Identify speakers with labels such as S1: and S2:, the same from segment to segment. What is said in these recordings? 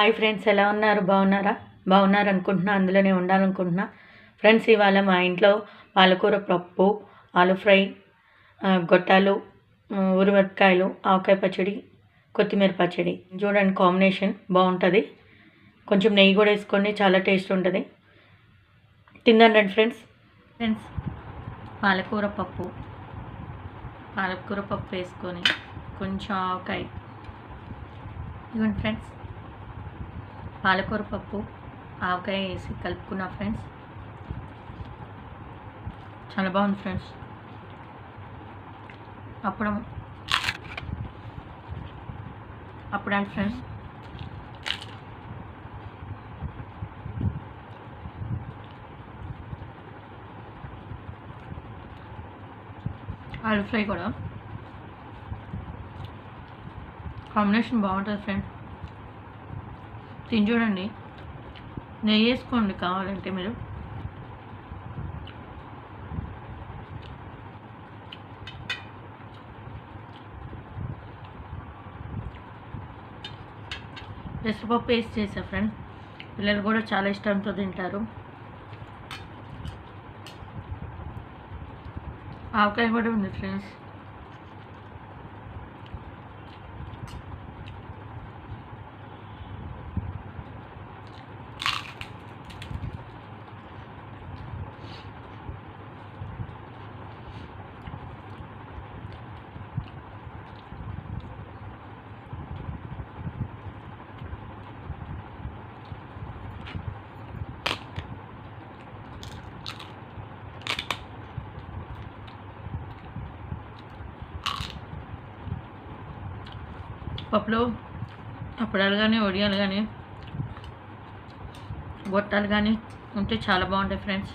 S1: Hi friends ఎలా ఉన్నారు? బాగున్నారా? బాగున్నారు అనుకుంటున్నా అందులోనే ఉండాలనుకుంటున్నా. ఫ్రెండ్స్ ఇవాళ మా ఇంట్లో పాలకూర పప్పు ఆలు ఫ్రై గొట్టాలు ఉరిమిరపకాయలు ఆవకాయ పచ్చడి కొత్తిమీర పచ్చడి. చూడండి కాంబినేషన్ బాగుంటుంది. కొంచెం నెయ్యి కూడా వేసుకోండి చాలా టేస్ట్ ఉంటుంది. తిందండి ఫ్రెండ్స్. ఫ్రెండ్స్ పాలకూర పప్పు. పాలకూర పప్పు వేసుకొని కొంచెం ఆవకాయ. ఇవ్వండి ఫ్రెండ్స్. పాలకూర పప్పు ఆవకాయ వేసి కలుపుకున్నా ఫ్రెండ్స్. చాలా బాగుంది ఫ్రెండ్స్. అప్పుడు అప్పుడు అండి ఫ్రెండ్స్. ఆలు ఫ్రై కూడా. కాంబినేషన్ బాగుంటుంది ఫ్రెండ్స్ తిని చూడండి. నెయ్యి వేసుకోండి కావాలంటే మీరు. పెసరపప్పు వేస్ట్ చేసా ఫ్రెండ్ పిల్లలు కూడా చాలా ఇష్టంతో తింటారు. ఆవకాయ కూడా ఉంది ఫ్రెండ్స్ పప్పులో అప్పడాలు కానీ ఒడియాలు కానీ గొట్టాలు కానీ ఉంటే చాలా బాగుంటాయి ఫ్రెండ్స్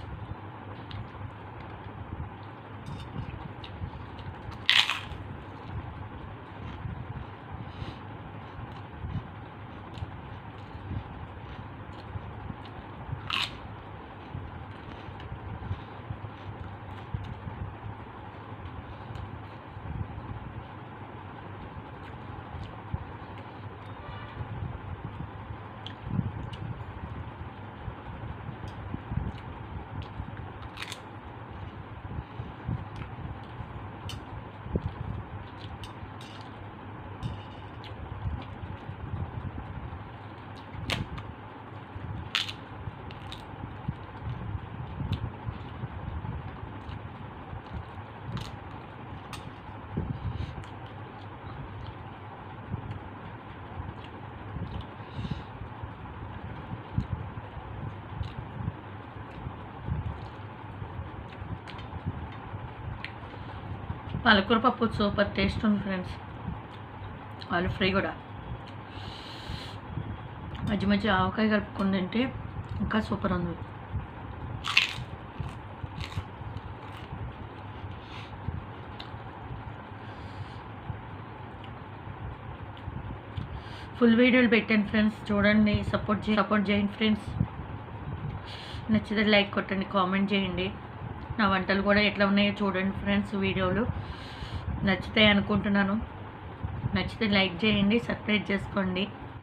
S1: పాలకూర పప్పు సూపర్ టేస్ట్ ఉంది ఫ్రెండ్స్. ఆలు ఫ్రై కూడా. మధ్య మధ్య ఆవకాయ కలుపుకుని తింటే ఇంకా సూపర్ ఉంది. ఫుల్ వీడియోలు పెట్టాను ఫ్రెండ్స్. చూడండి సపోర్ట్ చే సపోర్ట్ చేయండి ఫ్రెండ్స్. నచ్చితే లైక్ కొట్టండి కామెంట్ చేయండి. నా వంటలు కూడా ఎట్లా ఉన్నాయో చూడండి ఫ్రెండ్స్ వీడియోలు. నచ్చుతాయి అనుకుంటున్నాను. నచ్చితే లైక్ చేయండి సబ్స్క్రైబ్ చేసుకోండి.